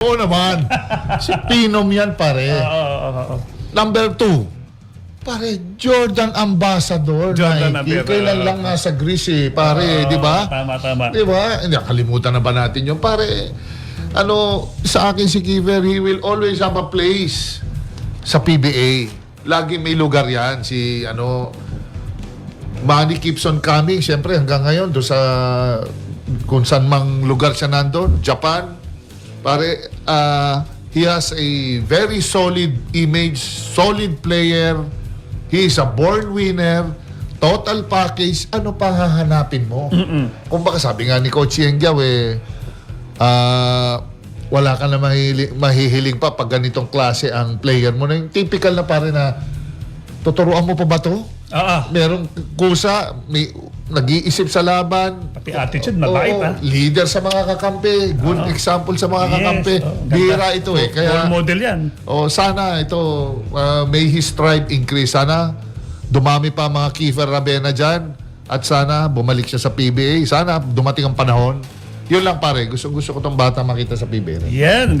Oo naman. si Pinom yan, pare. Oo, oo, oo. Number two, pare, Jordan Ambassador. Jordan Nike. Ambassador. Kailan lang nasa Greece eh, pare, Oo, di ba? Tama, tama. Di ba? Hindi, kalimutan na ba natin yun? Pare, ano, sa akin si Kiver, he will always have a place sa PBA. Lagi may lugar yan. Si, ano, Manny keeps on coming. Siyempre, hanggang ngayon, do sa kung saan mang lugar siya nandun, Japan, pare, ah, he has a very solid image, solid player. He is a born winner. Total package, ano pa hahanapin mo? Kung baka sabi nga ni Coach Yengyao eh, ah, wala ka na mahili, mahihiling pa pag ganitong klase ang player mo. Na yung typical na pare na, tuturuan mo pa ba to? Oo. Merong kusa, may nag-iisip sa laban. Pati attitude, mabait Oo, ha. leader sa mga kakampi. Good example sa mga Yes, kakampi. Bira ito eh. Role Kaya, model yan. oh, sana ito, uh, may his strive increase. Sana dumami pa mga Kiefer Rabena dyan. At sana bumalik siya sa PBA. Sana dumating ang panahon. Yun lang pare. Gusto, gusto ko tong bata makita sa PBA. Yan.